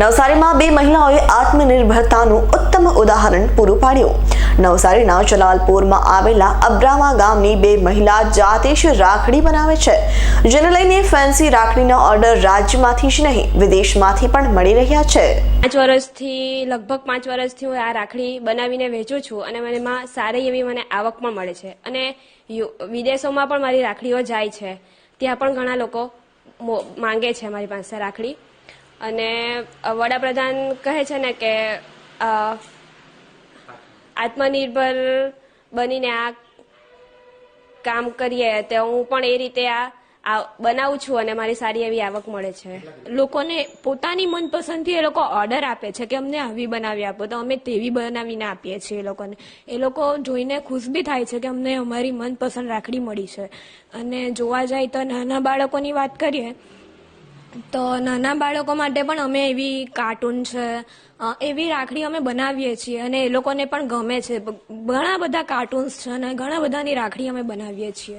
નવસારીમાં બે મહિલાઓએ આત્મનિર્ભરતાનું ઉત્તમ ઉદાહરણ પૂરું પાડ્યું. નવસારીના જલાલપુરમાં આવેલા અબ્રામા ગામની બે મહિલા જાતે જ રાખડી બનાવે છે, જેને લઈને ફેન્સી રાખડીના ઓર્ડર રાજ્યમાંથી જ નહીં, વિદેશમાંથી પણ મળી રહ્યા છે. પાંચ વર્ષથી, લગભગ પાંચ વર્ષથી હું આ રાખડી બનાવીને વેચું છું અને મને એમાં સારી એવી મને આવક પણ મળે છે. અને વિદેશોમાં પણ મારી રાખડીઓ જાય છે. ત્યાં પણ ઘણા લોકો માંગે છે મારી પાસે રાખડી. અને વડાપ્રધાન કહે છે ને કે આત્મનિર્ભર બનીને આ કામ કરીએ, તો હું પણ એ રીતે આ બનાવું છું અને મારી સારી એવી આવક મળે છે. લોકોને પોતાની મનપસંદથી એ લોકો ઓર્ડર આપે છે કે અમને આવી બનાવી આપો, તો અમે તેવી બનાવીને આપીએ છીએ એ લોકોને. એ લોકો જોઈને ખુશ બી થાય છે કે અમને અમારી મનપસંદ રાખડી મળી છે. અને જોવા જાય તો નાના બાળકોની વાત કરીએ તો નાના બાળકો માટે પણ અમે એવી કાર્ટૂન છે એવી રાખડી અમે બનાવીએ છીએ અને એ લોકોને પણ ગમે છે. ઘણા બધા કાર્ટૂન્સ છે અને ઘણા બધાની રાખડી અમે બનાવીએ છીએ.